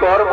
করব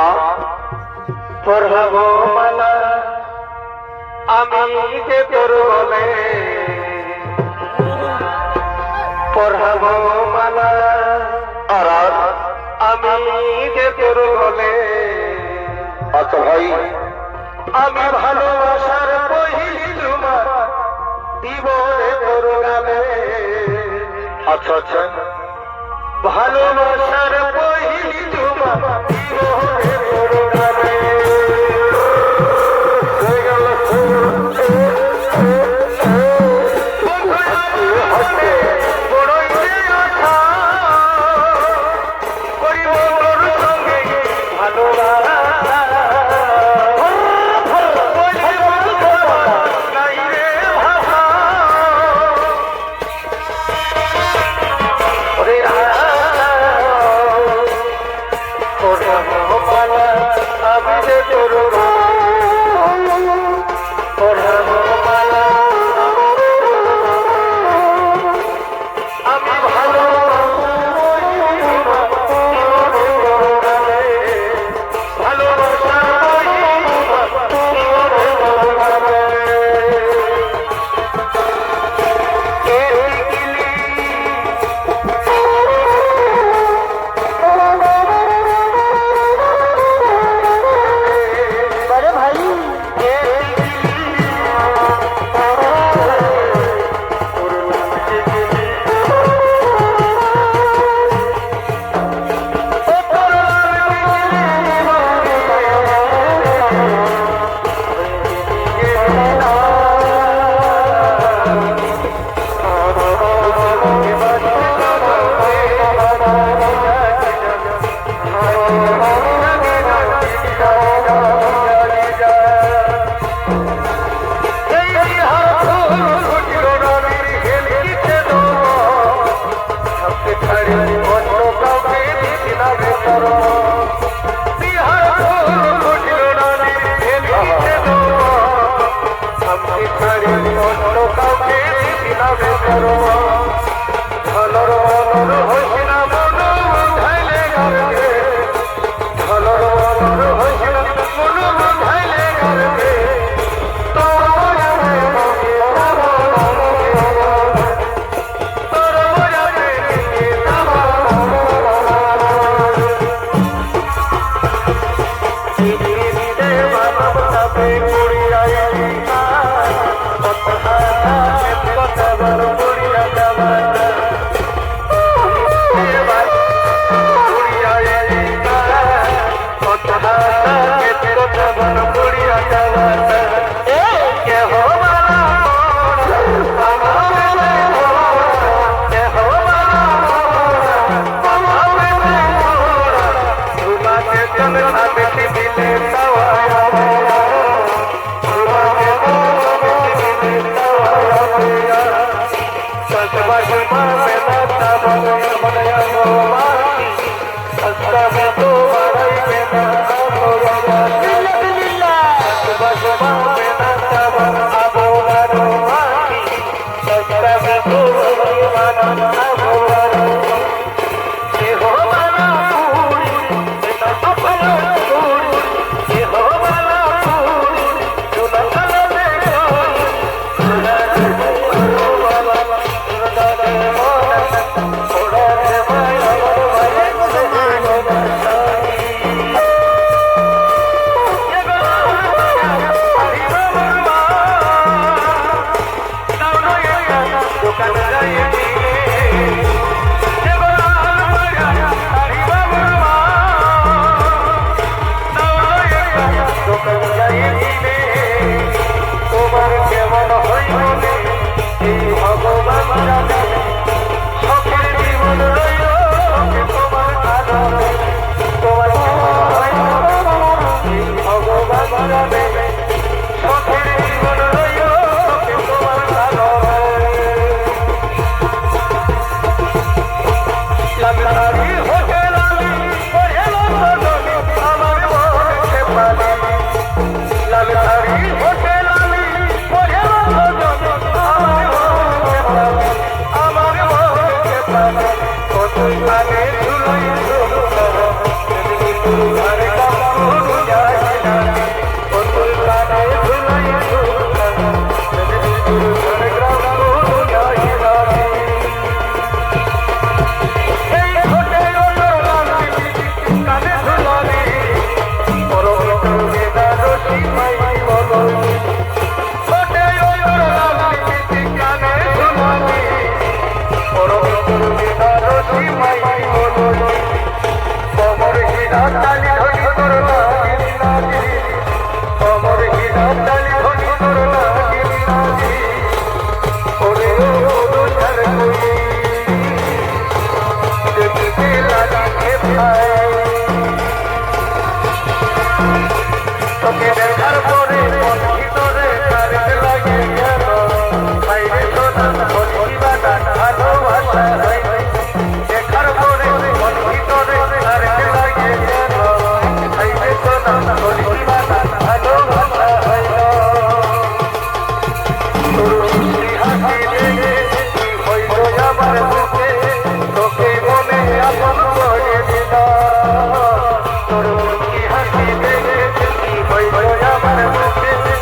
বরে বা পড়াব মালা আমি যে তোর বলে পড়াব মালা আর আর আমি যে তোর বলে আচ্ছা ভাই, আমি ভালোবাসার পহিলি তোমার তোর গালে আচ্ছা আচ্ছা। ভালোবাসার পহিলি তোমার দিব করো আমার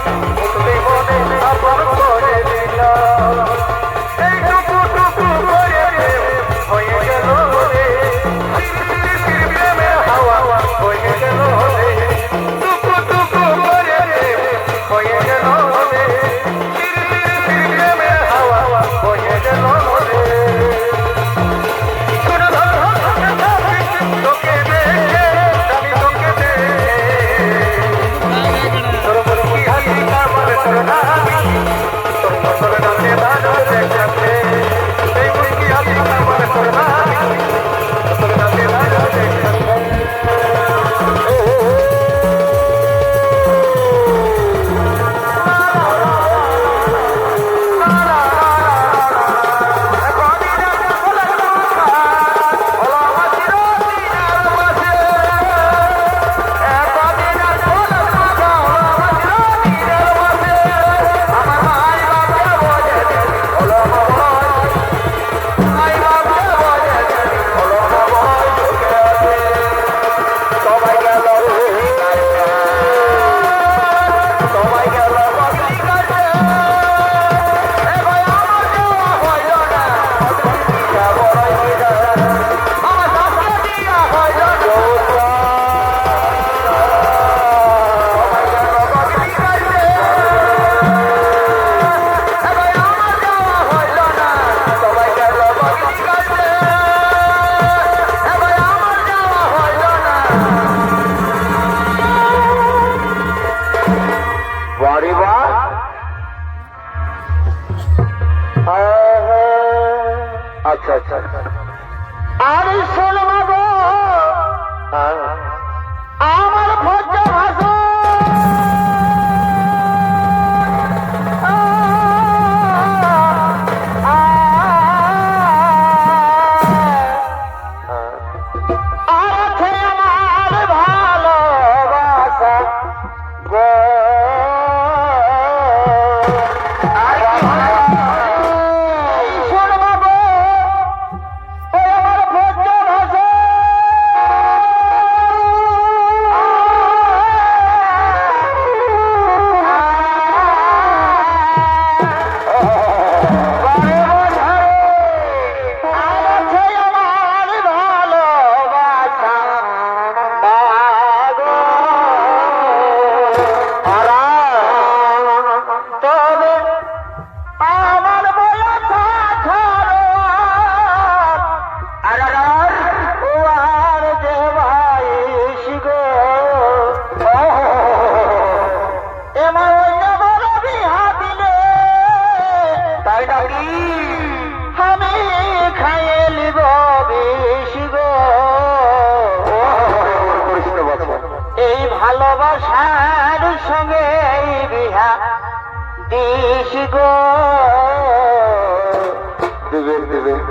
আমি খাইয়ে নিব বেশি গো। এই ভালোবাসার সঙ্গে বিহা দিস গো। দেবে দেবে